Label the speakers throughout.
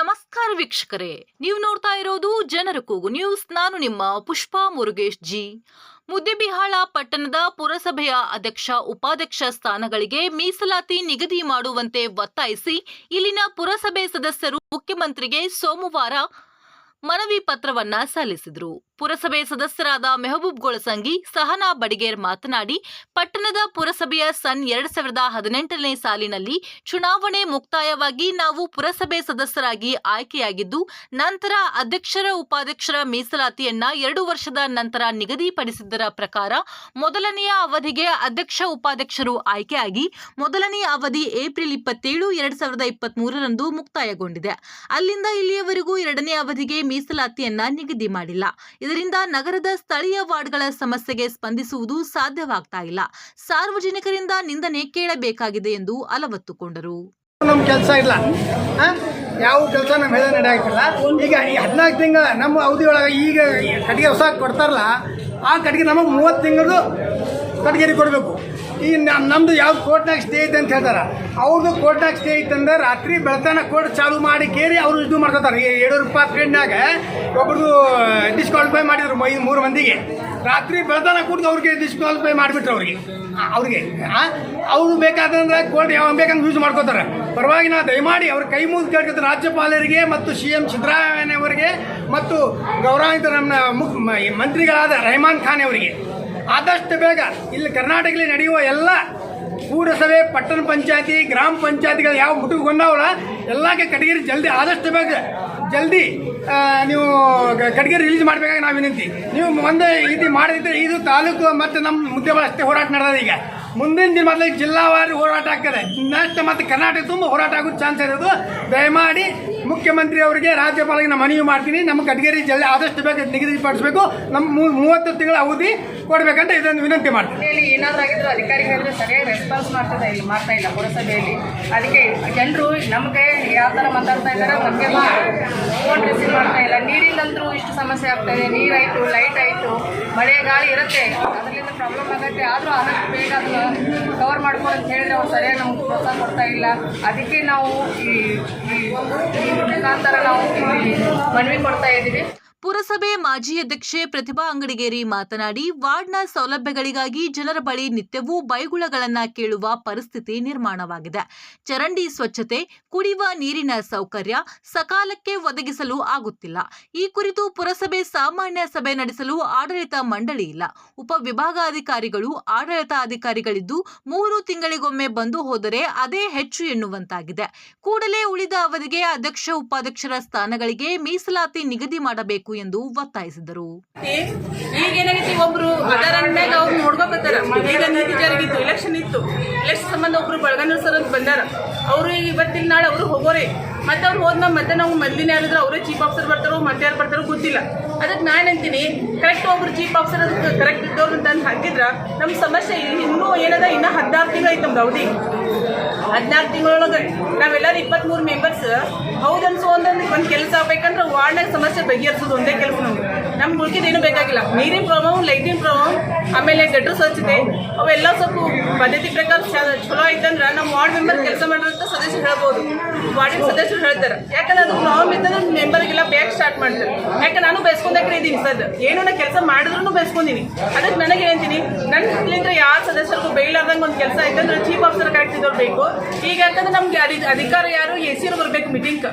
Speaker 1: ನಮಸ್ಕಾರ ವೀಕ್ಷಕರೇ. ನೀವು ನೋಡ್ತಾ ಇರೋದು ಜನರ ಕೂಗು ನ್ಯೂಸ್. ನಾನು ನಿಮ್ಮ ಪುಷ್ಪಾ ಮುರುಗೇಶ್ ಜಿ. ಮುದ್ದೆಬಿಹಾಳ ಪಟ್ಟಣದ ಪುರಸಭೆಯ ಅಧ್ಯಕ್ಷ, ಉಪಾಧ್ಯಕ್ಷ ಸ್ಥಾನಗಳಿಗೆ ಮೀಸಲಾತಿ ನಿಗದಿ ಮಾಡುವಂತೆ ಒತ್ತಾಯಿಸಿ ಇಲ್ಲಿನ ಪುರಸಭೆ ಸದಸ್ಯರು ಮುಖ್ಯಮಂತ್ರಿಗೆ ಸೋಮವಾರ ಮನವಿ ಪತ್ರವನ್ನ ಸಲ್ಲಿಸಿದರು. ಪುರಸಭೆ ಸದಸ್ಯರಾದ ಮೆಹಬೂಬ್ ಗೊಳಸಂಗಿ, ಸಹನಾ ಬಡಿಗೇರ್ ಮಾತನಾಡಿ, ಪಟ್ಟಣದ ಪುರಸಭೆಯ ಸನ್ ಎರಡ್ ಸಾವಿರದ ಹದಿನೆಂಟನೇ ಸಾಲಿನಲ್ಲಿ ಚುನಾವಣೆ ಮುಕ್ತಾಯವಾಗಿ ನಾವು ಪುರಸಭೆ ಸದಸ್ಯರಾಗಿ ಆಯ್ಕೆಯಾಗಿದ್ದು, ನಂತರ ಅಧ್ಯಕ್ಷರ ಉಪಾಧ್ಯಕ್ಷರ ಮೀಸಲಾತಿಯನ್ನ ಎರಡು ವರ್ಷದ ನಂತರ ನಿಗದಿಪಡಿಸಿದ್ದರ ಪ್ರಕಾರ ಮೊದಲನೆಯ ಅವಧಿಗೆ ಅಧ್ಯಕ್ಷ ಉಪಾಧ್ಯಕ್ಷರು ಆಯ್ಕೆಯಾಗಿ ಮೊದಲನೆಯ ಅವಧಿ ಏಪ್ರಿಲ್ ಇಪ್ಪತ್ತೇಳು, ಎರಡ್ ಸಾವಿರದ ಇಪ್ಪತ್ತ್ ಮುಕ್ತಾಯಗೊಂಡಿದೆ. ಅಲ್ಲಿಂದ ಇಲ್ಲಿಯವರೆಗೂ ಎರಡನೇ ಅವಧಿಗೆ ಮೀಸಲಾತಿಯನ್ನ ನಿಗದಿ ಮಾಡಿಲ್ಲ. ಇದರಿಂದ ನಗರದ ಸ್ಥಳೀಯ ವಾರ್ಡ್ಗಳ ಸಮಸ್ಯೆಗೆ ಸ್ಪಂದಿಸುವುದು ಸಾಧ್ಯವಾಗ್ತಾ ಇಲ್ಲ. ಸಾರ್ವಜನಿಕರಿಂದ ನಿಂದನೆ ಕೇಳಬೇಕಾಗಿದೆ ಎಂದು ಅಲವತ್ತುಕೊಂಡರು.
Speaker 2: ನಮ್ಮ ಕೆಲಸ ಇಲ್ಲ? ಯಾವ ಕೆಲಸ ನಮ್ಮ ಹೇಳ ನಡೆಯಾಗ್ತಿಲ್ಲ ಈಗ ಈ ಹದಿನಾಲ್ಕು ತಿಂಗಳ ನಮ್ಮ ಅವಧಿ ಒಳಗೆ ಈಗ ಕಟ್ಟಿಗೆ ಹೊಸ ಕೊಡ್ತಾರಲ್ಲ, ಆ ಕಟ್ಟಿಗೆ ನಮಗೆ ಮೂವತ್ತು ತಿಂಗಳು ಕಟ್ಟಿಗೆ ಕೊಡಬೇಕು. ಈ ನಮ್ಮ ನಮ್ಮದು ಯಾವ್ದು ಕೋರ್ಟ್ನಾಗ ಸ್ಟೇ ಐತೆ ಅಂತ ಹೇಳ್ತಾರೆ. ಅವ್ರದ್ದು ಕೋರ್ಟ್ನಾಗ ಸ್ಟೇ ಐತಂದ್ರೆ ರಾತ್ರಿ ಬೆಳತನ ಕೋರ್ಟ್ ಚಾಲು ಮಾಡಿ ಕೇರಿ ಅವರು ಇದು ಮಾಡ್ಕೋತಾರೆ. ರೂಪಾಯಿ ಫ್ರೆಂಡ್ನಾಗ ಒಬ್ರದ್ದು ಡಿಸ್ಕ್ವಾಲಿಫೈ ಮಾಡಿದ್ರು ಮೈ ಮೂರು ಮಂದಿಗೆ. ರಾತ್ರಿ ಬೆಳತನ ಕೂಡ ಅವ್ರಿಗೆ ಡಿಸ್ಕ್ವಾಲಿಫೈ ಮಾಡಿಬಿಟ್ರು ಅವ್ರಿಗೆ. ಅವ್ರಿಗೆ ಅವರು ಬೇಕಾದಂದ್ರೆ ಕೋರ್ಟ್ ಯಾವ ಬೇಕಂದ್ರೆ ಯೂಸ್ ಮಾಡ್ಕೋತಾರೆ. ಪರವಾಗಿ ನಾ ದಯಮಾಡಿ ಅವ್ರ ಕೈ ಮುಗಿದು ಕೇಳ್ಕೊತಾರೆ. ರಾಜ್ಯಪಾಲರಿಗೆ ಮತ್ತು ಸಿ ಎಂ ಸಿದ್ದರಾಮಯ್ಯನವರಿಗೆ ಮತ್ತು ಗೌರವಾನ್ವಿತ ನಮ್ಮ ಮುಖ್ ಮಂತ್ರಿಗಳಾದ ರೆಹಮಾನ್ ಖಾನ್ ಅವರಿಗೆ. ಆದಷ್ಟು ಬೇಗ ಇಲ್ಲಿ ಕರ್ನಾಟಕದಲ್ಲಿ ನಡೆಯುವ ಎಲ್ಲ ಪೂರಸಭೆ, ಪಟ್ಟಣ ಪಂಚಾಯತಿ, ಗ್ರಾಮ ಪಂಚಾಯತಿಗಳು ಯಾವ ಮುಟುಕೊಂಡವಲ್ಲ ಎಲ್ಲಕ್ಕೆ ಕಟಗಿರಿ ಜಲ್ದಿ, ಆದಷ್ಟು ಬೇಗ ಜಲ್ದಿ ನೀವು ಕಟಗಿರಿ ರಿಲೀಸ್ ಮಾಡಬೇಕಾಗಿ ನಾವು ವಿನಂತಿ ನೀವು ಒಂದೇ ಇದು ಮಾಡದಿದ್ದರೆ ಇದು ತಾಲೂಕು ಮತ್ತು ನಮ್ಮ ಮುದ್ದೆಗಳು ಅಷ್ಟೇ ಹೋರಾಟ ನಡೆದ ಈಗ. ಮುಂದಿನ ದಿನ ಜಿಲ್ಲಾವಾರಿ ಹೋರಾಟ ಆಗ್ತದೆ. ನೆಕ್ಸ್ಟ್ ಮತ್ತು ಕರ್ನಾಟಕ ತುಂಬ ಹೋರಾಟ ಆಗೋ ಚಾನ್ಸ್ ಇರೋದು. ದಯಮಾಡಿ ಮುಖ್ಯಮಂತ್ರಿ ಅವರಿಗೆ ರಾಜ್ಯಪಾಲರಿಗೆ ಮನವಿ ಮಾಡ್ತೀನಿ. ನಮ್ಮ ಕಟಗೇರಿ ಜಿಲ್ಲೆ ಆದಷ್ಟು ಬೇಗ ನಿಗದಿಪಡಿಸಬೇಕು. ನಮ್ಮ ಮೂವತ್ತು ತಿಂಗಳ ಅವಧಿ ಕೊಡಬೇಕಂತ ಇದೊಂದು ವಿನಂತಿ ಮಾಡ್ತೀನಿ.
Speaker 3: ಹೇಳಿ ಏನಾದರೂ ಆಗಿದ್ರು ಅಧಿಕಾರಿಗಳಿದ್ರೆ ಸರಿಯಾಗಿ ರೆಸ್ಪಾನ್ಸ್ ಮಾಡ್ತದೆ ಇಲ್ಲಿ, ಮಾಡ್ತಾ ಇಲ್ಲ ಪುರಸಭೆಯಲ್ಲಿ. ಅದಕ್ಕೆ ಜನರು ನಮಗೆ ಯಾವ ಥರ ಮಾತಾಡ್ತಾ ಇದ್ದಾರೆ, ನಮಗೆ ಫೋನ್ ರಿಸೀವ್ ಮಾಡ್ತಾ ಇಲ್ಲ. ನೀರಿಲ್ಲಂದ್ರೂ ಇಷ್ಟು ಸಮಸ್ಯೆ ಆಗ್ತಾ ಇದೆ. ನೀರಾಯಿತು ಲೈಟ್ ಆಯಿತು. ಮಳೆ ಗಾಳಿ ಇರುತ್ತೆ ಅದರಿಂದ ಪ್ರಾಬ್ಲಮ್ ಆಗುತ್ತೆ ಆದರೂ ಆದಷ್ಟು ಬೇಗ ಅದನ್ನು ಕವರ್ ಮಾಡ್ಕೊಂಡು ಅಂತ ಹೇಳಿದ್ರೆ ಅವ್ರು ಸರಿಯಾಗಿ ನಮ್ಗೆ ಪ್ರೋತ್ಸಾಹ ಕೊಡ್ತಾ ಇಲ್ಲ ಅದಕ್ಕೆ ನಾವು ಈ ಮುಖಾಂತರ ನಾವು ಮನವಿ ಕೊಡ್ತಾ ಇದ್ದೀವಿ
Speaker 1: ಪುರಸಭೆ ಮಾಜಿ ಅಧ್ಯಕ್ಷೆ ಪ್ರತಿಭಾ ಅಂಗಡಿಗೇರಿ ಮಾತನಾಡಿ, ವಾರ್ಡ್ನ ಸೌಲಭ್ಯಗಳಿಗಾಗಿ ಜನರ ಬಳಿ ನಿತ್ಯವೂ ಬೈಗುಳಗಳನ್ನ ಕೇಳುವ ಪರಿಸ್ಥಿತಿ ನಿರ್ಮಾಣವಾಗಿದೆ. ಚರಂಡಿ ಸ್ವಚ್ಛತೆ, ಕುಡಿಯುವ ನೀರಿನ ಸೌಕರ್ಯ ಸಕಾಲಕ್ಕೆ ಒದಗಿಸಲು ಆಗುತ್ತಿಲ್ಲ. ಈ ಕುರಿತು ಪುರಸಭೆ ಸಾಮಾನ್ಯ ಸಭೆ ನಡೆಸಲು ಆಡಳಿತ ಮಂಡಳಿ ಇಲ್ಲ. ಉಪವಿಭಾಗಾಧಿಕಾರಿಗಳು ಆಡಳಿತಾಧಿಕಾರಿಗಳಿದ್ದು ಮೂರು ತಿಂಗಳಿಗೊಮ್ಮೆ ಬಂದು ಹೋದರೆ ಅದೇ ಹೆಚ್ಚು ಎನ್ನುವಂತಾಗಿದೆ. ಕೂಡಲೇ ಉಳಿದ ಅವಧಿಗೆ ಅಧ್ಯಕ್ಷ, ಉಪಾಧ್ಯಕ್ಷರ ಸ್ಥಾನಗಳಿಗೆ ಮೀಸಲಾತಿ ನಿಗದಿ ಮಾಡಬೇಕು ಎಂದು ಒತ್ತಾಯಿಸಿದರು.
Speaker 4: ಈಗ ಏನಾಗೈತಿ, ಒಬ್ರು ಅದರಂದಾಗ ಅವ್ರು ನೋಡ್ಕೋಕತ್ತಾರ ಈಗ ನೀತಿ ಜರುಗಿತ್ತು ಎಲೆಕ್ಷನ್ ಇತ್ತು. ಎಲೆಕ್ಷನ್ ಸಂಬಂಧ ಒಬ್ರು ಬಳಗನೂರ್ ಸರ್ ಅಂತ ಬಂದಾರ. ಅವರು ಈಗ ಇವತ್ತಿನ ನಾಳೆ ಅವರು ಹೋಗೋರೆ. ಮತ್ತೆ ಅವ್ರು ಹೋದ್ಮೇಲೆ ಮತ್ತೆ ನಾವು ಮೊದಲಿನ ಹೇಳಿದ್ರೆ ಅವರೇ ಚೀಫ್ ಆಫೀಸರ್ ಬರ್ತಾರೋ ಮತ್ತೆ ಯಾರು ಬರ್ತಾರೋ ಗೊತ್ತಿಲ್ಲ. ಅದಕ್ಕೆ ನಾನು ಅಂತೀನಿ ಕರೆಕ್ಟ್ ಒಬ್ರು ಚೀಫ್ ಆಫೀಸರ್ ಕರೆಕ್ಟ್ ಇದ್ದವ್ರು ಅಂತ ಹಾಕಿದ್ರ ನಮ್ಮ ಸಮಸ್ಯೆ ಇನ್ನೂ ಏನದ, ಇನ್ನೂ ಹದಿನಾರು ತಿಂಗಳು ಐತೆ ನಮ್ದು ಅವಧಿ. ಹದಿನಾರು ತಿಂಗಳೊಳಗೆ ನಾವೆಲ್ಲರೂ ಇಪ್ಪತ್ತ್ಮೂರು ಮೆಂಬರ್ಸ್ ಹೌದನ್ಸು ಒಂದೊಂದು ಒಂದು ಕೆಲಸ ಆಗ್ಬೇಕಂದ್ರೆ ವಾರ್ಡ್ನಾಗ ಸಮಸ್ಯೆ ಬಗೆಹರಿಸೋದು ಒಂದೇ ಕೆಲಸ ನಮ್ಗೆ. ನಮ್ಗೆ ಏನು ಬೇಕಾಗಿಲ್ಲ. ನೀರಿನ ಪ್ರಾಬ್ಲಮ್ ಲೈಟಿನ ಪ್ರಾಬ್ಲಮ್ ಆಮೇಲೆ ಗಡ್ಡು ಸ್ವಚ್ಛತೆ, ಅವೆಲ್ಲ ಸ್ವಲ್ಪ ಪದ್ಧತಿ ಪ್ರಕಾರ ಚಲೋ ಐತಂದ್ರೆ ನಮ್ಮ ವಾರ್ಡ್ ಮೆಂಬರ್ ಕೆಲಸ ಮಾಡಿರೋಂಥ ಸದಸ್ಯರು ಹೇಳ್ಬೋದು. ವಾರ್ಡಿನ ಸದಸ್ಯರು ಹೇಳ್ತಾರೆ. ಯಾಕಂದ್ರೆ ಅದು ಪ್ರಾಬ್ಲಮ್ ಇತ್ತಂದ್ರೆ ಮೆಂಬರ್ಗೆಲ್ಲ ಬ್ಯಾಗ್ ಸ್ಟಾರ್ಟ್ ಮಾಡ್ತಾರೆ. ಯಾಕೆ ನಾನು ಬಯಸ್ಕೊಂಡಾಕ್ರೆ ಇದ್ದೀನಿ ಸದ್. ಏನೋ ಕೆಲಸ ಮಾಡಿದ್ರು ಬಯಸ್ಕೊಂಡಿನಿ ಅದಕ್ಕೆ ನನಗೆ ಹೇಳ್ತೀನಿ ನನ್ನ ಯಾರು ಯಾವ ಬೈಲಾರ್ದಂಗೆ ಒಂದು ಕೆಲಸ ಆಯ್ತಂದ್ರೆ ಚೀಫ್ ಆಫೀಸರ್ ಕರೆಕ್ಟ್ ಬೇಕು. ಈಗ ಯಾಕಂದ್ರೆ ನಮ್ಗೆ ಅಧಿ- ಅಧಿಕಾರ ಯಾರು? ಎ ಸಿ ಬರ್ಬೇಕು ಮೀಟಿಂಗ್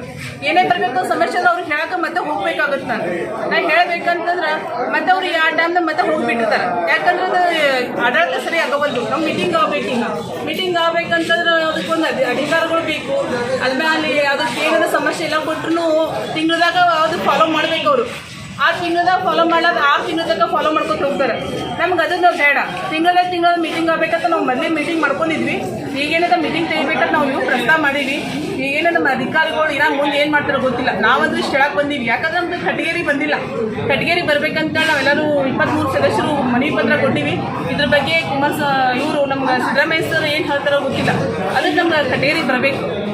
Speaker 4: ಏನೇ ಬರಬೇಕು ಸಮಸ್ಯೆ ಅವ್ರು ಅವ್ರಿಗೆ ಹೇಳಕ್ಕೆ ಮತ್ತೆ ಹೋಗ್ಬೇಕಾಗುತ್ತೆ ನಾನು. ನಾ ಹೇಳ್ಬೇಕಂತಂದ್ರೆ ಮತ್ತೆ ಅವ್ರು ಯಾವ ಟೈಮ್ನ ಮತ್ತೆ ಹೋಗ್ಬಿಟ್ಟಿರ್ತಾರೆ. ಯಾಕಂದ್ರೆ ಅದು ಆಡಳಿತ ಸರಿ ಆಗೋವಲ್ದು. ನಾವು ಮೀಟಿಂಗ್ ಆಗ್ಬೇಕೀಗ ಮೀಟಿಂಗ್ ಆಗ್ಬೇಕಂತಂದ್ರೆ ಅದಕ್ಕೊಂದು ಅಧಿ, ಅಧಿಕಾರಗಳು ಬೇಕು. ಅದ್ಮೇಲೆ ಅದಕ್ಕೆ ಏನಾದ್ರು ಸಮಸ್ಯೆ ಇಲ್ಲ ಕೊಟ್ಟರು ತಿಂಗಳದಾಗ ಅದು ಫಾಲೋ ಮಾಡ್ಬೇಕು ಅವರು. ಆ ತಿಂಗಳದಾಗ ಫಾಲೋ ಮಾಡೋದು ಆ ತಿಂಗಳದಾಗ ಫಾಲೋ ಮಾಡ್ಕೊಂಡು ಹೋಗ್ತಾರೆ. ನಮ್ಗೆ ಅದನ್ನು ಬೇಡ. ತಿಂಗಳ ತಿಂಗಳ ಮೀಟಿಂಗ್ ಆಗಬೇಕಂತ ನಾವು ಮೊದಲೇ ಮೀಟಿಂಗ್ ಮಾಡ್ಕೊಂಡಿದ್ವಿ. ಈಗೇನದ ಮೀಟಿಂಗ್ ತೆಗಿಬೇಕಂತ ನಾವು ಇವು ಪ್ರಸ್ತಾವ ಮಾಡೀವಿ. ಈಗೇನ ನಮ್ಮ ಅಧಿಕಾರಿಗಳು ಇನ್ನ ಮುಂದೆ ಏನು ಮಾಡ್ತಾರೋ ಗೊತ್ತಿಲ್ಲ. ನಾವಂದ್ರೆ ಸ್ಥಳಕ್ಕೆ ಬಂದೀವಿ. ಯಾಕಂದ್ರೆ ನಮ್ದು ಕಟಗೇರಿ ಬಂದಿಲ್ಲ. ಕಟಗೇರಿ ಬರ್ಬೇಕಂತೇಳಿ ನಾವೆಲ್ಲರೂ ಇಪ್ಪತ್ತ್ಮೂರು ಸದಸ್ಯರು ಮನವಿ ಪತ್ರ ಕೊಟ್ಟಿವಿ. ಇದ್ರ ಬಗ್ಗೆ ಕುಮಾರ್ ಇವರು ನಮ್ಗೆ ಸಿದ್ದರಾಮಯ್ಯ ಸರ್ ಏನು ಹೇಳ್ತಾರೋ ಗೊತ್ತಿಲ್ಲ. ಅದಕ್ಕೆ ನಮ್ಗೆ ಕಟಗೇರಿ ಬರಬೇಕು.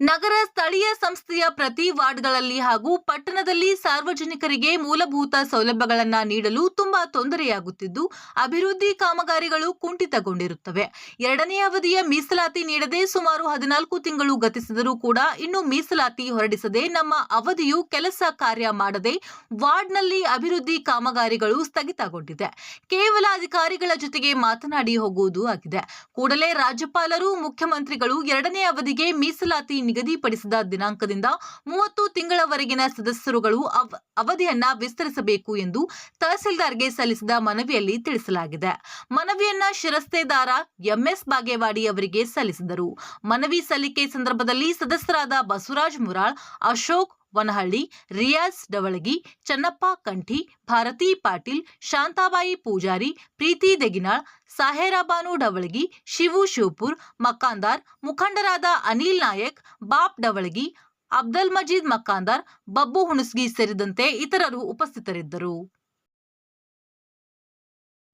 Speaker 1: ನಗರ ಸ್ಥಳೀಯ ಸಂಸ್ಥೆಯ ಪ್ರತಿ ವಾರ್ಡ್ಗಳಲ್ಲಿ ಹಾಗೂ ಪಟ್ಟಣದಲ್ಲಿ ಸಾರ್ವಜನಿಕರಿಗೆ ಮೂಲಭೂತ ಸೌಲಭ್ಯಗಳನ್ನು ನೀಡಲು ತುಂಬಾ ತೊಂದರೆಯಾಗುತ್ತಿದ್ದು, ಅಭಿವೃದ್ಧಿ ಕಾಮಗಾರಿಗಳು ಕುಂಠಿತಗೊಂಡಿರುತ್ತವೆ. ಎರಡನೇ ಅವಧಿಯ ಮೀಸಲಾತಿ ನೀಡದೆ ಸುಮಾರು ಹದಿನಾಲ್ಕು ತಿಂಗಳು ಗತಿಸಿದರೂ ಕೂಡ ಇನ್ನು ಮೀಸಲಾತಿ ಹೊರಡಿಸದೆ ನಮ್ಮ ಅವಧಿಯು ಕೆಲಸ ಕಾರ್ಯ ಮಾಡದೆ ವಾರ್ಡ್ನಲ್ಲಿ ಅಭಿವೃದ್ಧಿ ಕಾಮಗಾರಿಗಳು ಸ್ಥಗಿತಗೊಂಡಿದೆ. ಕೇವಲ ಅಧಿಕಾರಿಗಳ ಜೊತೆಗೆ ಮಾತನಾಡಿ ಹೋಗುವುದು ಆಗಿದೆ. ಕೂಡಲೇ ರಾಜ್ಯಪಾಲರು, ಮುಖ್ಯಮಂತ್ರಿಗಳು ಎರಡನೇ ಅವಧಿಗೆ ಮೀಸಲಾತಿ ನಿಗದಿಪಡಿಸಿದ ದಿನಾಂಕದಿಂದ ಮೂವತ್ತು ತಿಂಗಳವರೆಗಿನ ಸದಸ್ಯರುಗಳು ಅವ- ಅವಧಿಯನ್ನ ವಿಸ್ತರಿಸಬೇಕು ಎಂದು ತಹಸೀಲ್ದಾರ್ಗೆ ಸಲ್ಲಿಸಿದ ಮನವಿಯಲ್ಲಿ ತಿಳಿಸಲಾಗಿದೆ. ಮನವಿಯನ್ನ ಶಿರಸ್ತೇದಾರ ಎಂಎಸ್ ಬಾಗೇವಾಡಿ ಅವರಿಗೆ ಸಲ್ಲಿಸಿದರು. ಮನವಿ ಸಲ್ಲಿಕೆ ಸಂದರ್ಭದಲ್ಲಿ ಸದಸ್ಯರಾದ ಬಸವರಾಜ್ ಮುರಾಳ್, ಅಶೋಕ್ ವನಹಳ್ಳಿ, ರಿಯಾಜ್ ಡವಳಗಿ ಚನ್ನಪ್ಪ ಕಂಠಿ, ಭಾರತಿ ಪಾಟೀಲ್, ಶಾಂತಾಬಾಯಿ ಪೂಜಾರಿ, ಪ್ರೀತಿ ದೆಗಿನಾಳ್, ಸಾಹೇರಾಬಾನು ಡವಳಗಿ ಶಿವು ಶಿವಪುರ್ ಮಕ್ಕಾಂದಾರ್ ಮುಖಂಡರಾದ ಅನಿಲ್ ನಾಯಕ್, ಬಾಪ್ ಡವಳಗಿ ಅಬ್ದಲ್ ಮಜೀದ್ ಮಕ್ಕಾಂದಾರ್ ಬಬ್ಬು ಹುಣಸ್ಗಿ ಸೇರಿದಂತೆ ಇತರರು ಉಪಸ್ಥಿತರಿದ್ದರು.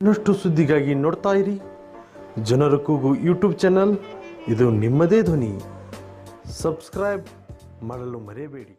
Speaker 5: ಇನ್ನಷ್ಟು ಸುದ್ದಿಗಾಗಿ ನೋಡ್ತಾ ಇರಿ. ಜನರ ಕೂಗು ಯೂಟ್ಯೂಬ್ ಚಾನಲ್. ಇದು ನಿಮ್ಮದೇ ಧ್ವನಿ. ಸಬ್ಸ್ಕ್ರೈಬ್ ಮಾಡಲು ಮರೆಯಬೇಡಿ.